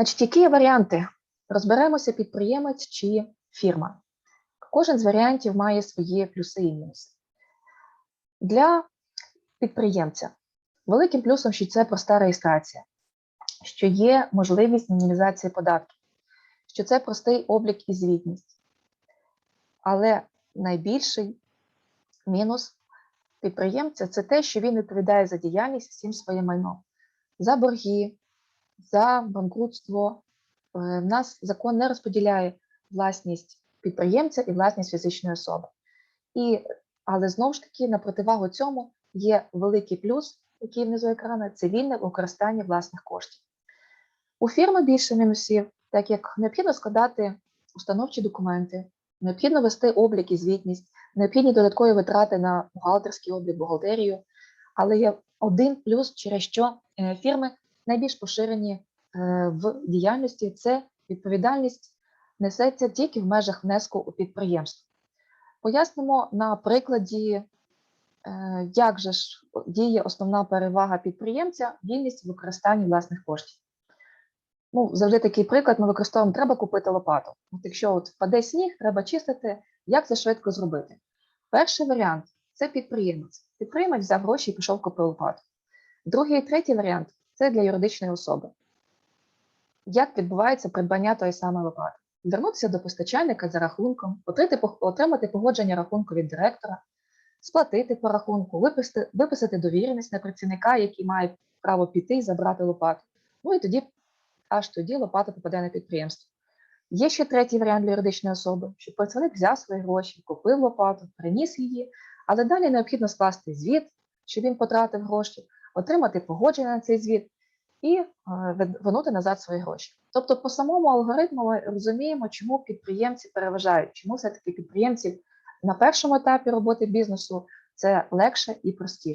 Значить, які є варіанти? Розберемося, підприємець чи фірма. Кожен з варіантів має свої плюси і мінуси. Для підприємця великим плюсом, що це проста реєстрація, що є можливість мінімізації податків, що це простий облік і звітність. Але найбільший мінус підприємця це те, що він відповідає за діяльність всім своїм майном, за борги, за банкрутство. Е, В нас закон не розподіляє власність підприємця і власність фізичної особи. І, але знову ж таки, на противагу цьому є великий плюс, який внизу екрану, це вільне використання власних коштів. У фірми більше мінусів, так як необхідно складати установчі документи, необхідно вести облік і звітність, необхідні додаткові витрати на бухгалтерський облік, бухгалтерію. Але є один плюс, через що е, фірми найбільш поширені е, в діяльності це відповідальність несеться тільки в межах внеску у підприємство. Пояснимо на прикладі, е, як же ж діє основна перевага підприємця вільність в використанні власних коштів. Ну, завжди такий приклад ми використовуємо, треба купити лопату. От якщо от впаде сніг, треба чистити, як це швидко зробити? Перший варіант це підприємець. Підприємець взяв гроші і пішов купив лопату. Другий і третій варіант це для юридичної особи. Як відбувається придбання тої самої лопати? Звернутися до постачальника за рахунком, отримати, погодження рахунку від директора, сплатити по рахунку, виписати, виписати довіреність на працівника, який має право піти і забрати лопату. Ну і тоді, аж тоді лопата попаде на підприємство. Є ще третій варіант для юридичної особи, що працівник взяв свої гроші, купив лопату, приніс її, але далі необхідно скласти звіт, що він потратив гроші, отримати погодження на цей звіт і е, вернути назад свої гроші. Тобто, по самому алгоритму ми розуміємо, чому підприємці переважають, чому все-таки підприємців на першому етапі роботи бізнесу це легше і простіше.